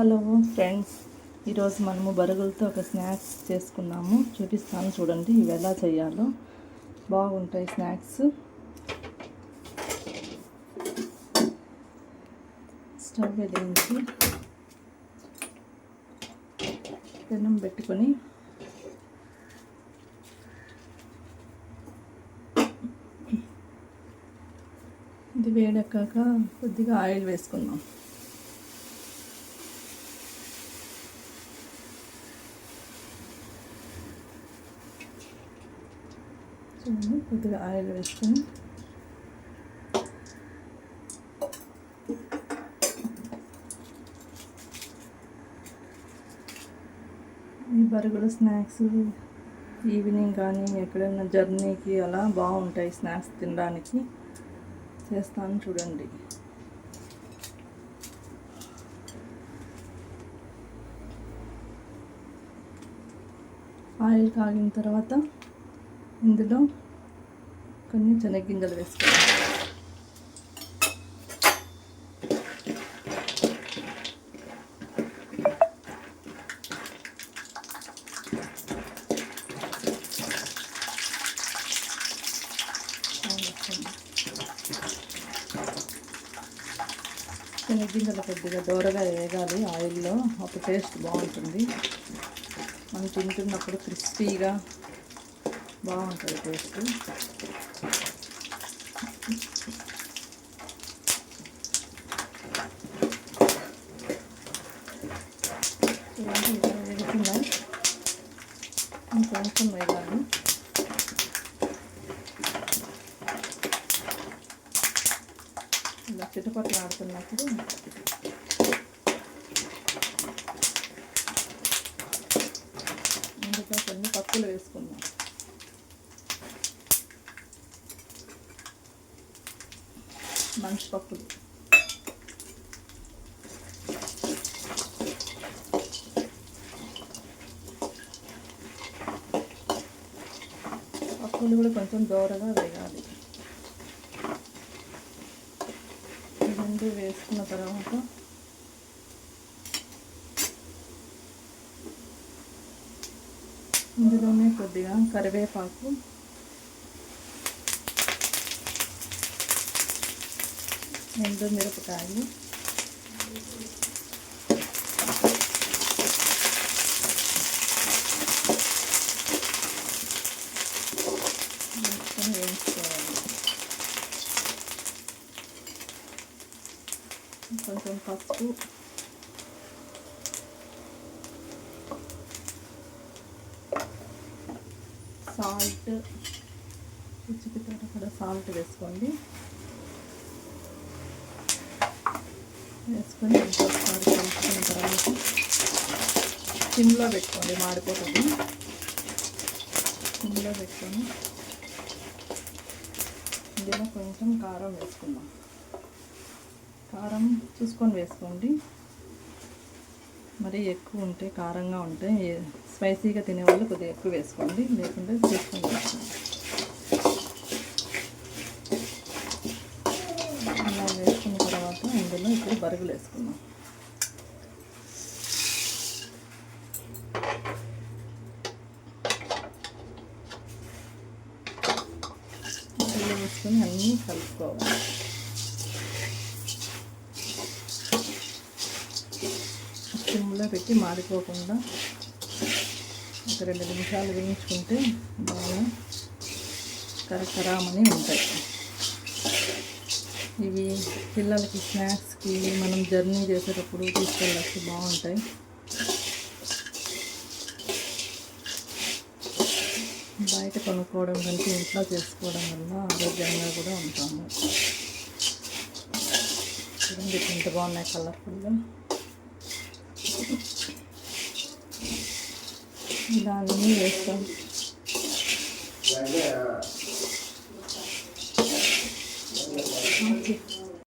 Hello friends ఈరోజు మనము బరుగులతో ఒక స్నాక్స్ చేసుకున్నాము. చూపిస్తాను చూడండి ఇవి ఎలా చేయాలో. బాగుంటాయి స్నాక్స్. స్టవ్ వెలిగించి పెనం పెట్టుకొని ఇది వేడెక్కాక కొద్దిగా ఆయిల్ వేసుకుందాం. చూడండి కొద్దిగా ఆయిల్ వేసుకొని. ఈ బరుగుల స్నాక్స్ ఈవినింగ్ కానీ ఎక్కడైనా జర్నీకి అలా బాగుంటాయి స్నాక్స్ తినడానికి. చేస్తాను చూడండి. ఆయిల్ కాగిన తర్వాత ఇందులో కొన్ని చెనగ్గింజలు వేసుకోవాలి. శనగ్గింజలు కొద్దిగా దూరగా వేగాలి. ఆయిల్లో. అప్పుడు టేస్ట్ బాగుంటుంది. మనం తింటున్నప్పుడు క్రిస్పీగా బాగుంటుంది టేస్ట్. చూడండి ఇంకొంచెం వేగాలి ఇలా చుట్టుపక్కల ఆడుతున్నప్పుడు ముందుగా కొన్ని పప్పులు వేసుకున్నాం మంచి పప్పులు పప్పులు కూడా కొంచెం దూరంగా వేయాలి. రెండు వేసుకున్న తర్వాత ఇందులోనే కొద్దిగా కరివేపాకు ఎండు మిరపకాయలు. వేయించుకోవాలి. కొంచెం పసుపు. సాల్ట్. రుచికి కూడా సాల్ట్ వేసుకోండి. వేసుకొని ఇంకొకసారి కలుపుకున్న తర్వాత సిమ్లో పెట్టుకోండి మాడిపోతుంది. సిమ్లో పెట్టుకొని ఇందులో కొంచెం కారం వేసుకుందాం. కారం చూసుకొని వేసుకోండి. మరీ ఎక్కువ ఉంటే కారంగా ఉంటే స్పైసీగా తినేవాళ్ళు కొద్దిగా ఎక్కువ వేసుకోండి. లేకుంటే చూసుకొని వేసుకోండి అలా వేసుకున్న వేసుకున్నాం ఇప్పుడు బరుగులు వేసుకున్నాం అన్నీ కలుపుకోవాలి. సిమ్లో పెట్టి మాడిపోకుండా ఒక రెండు నిమిషాలు వేయించుకుంటే బాగా కరకరామని ఉంటాయి. ఇవి పిల్లలకి స్నాక్స్కి మనం జర్నీ చేసేటప్పుడు తీసుకెళ్ళచ్చు బాగుంటాయి. బయట కొనుక్కోవడం కంటే ఇంట్లో చేసుకోవడం వల్ల ఆరోగ్యంగా కూడా ఉంటాము. చూడండి ఎంత బాగున్నాయి కలర్ఫుల్గా. దాన్ని వేస్తాం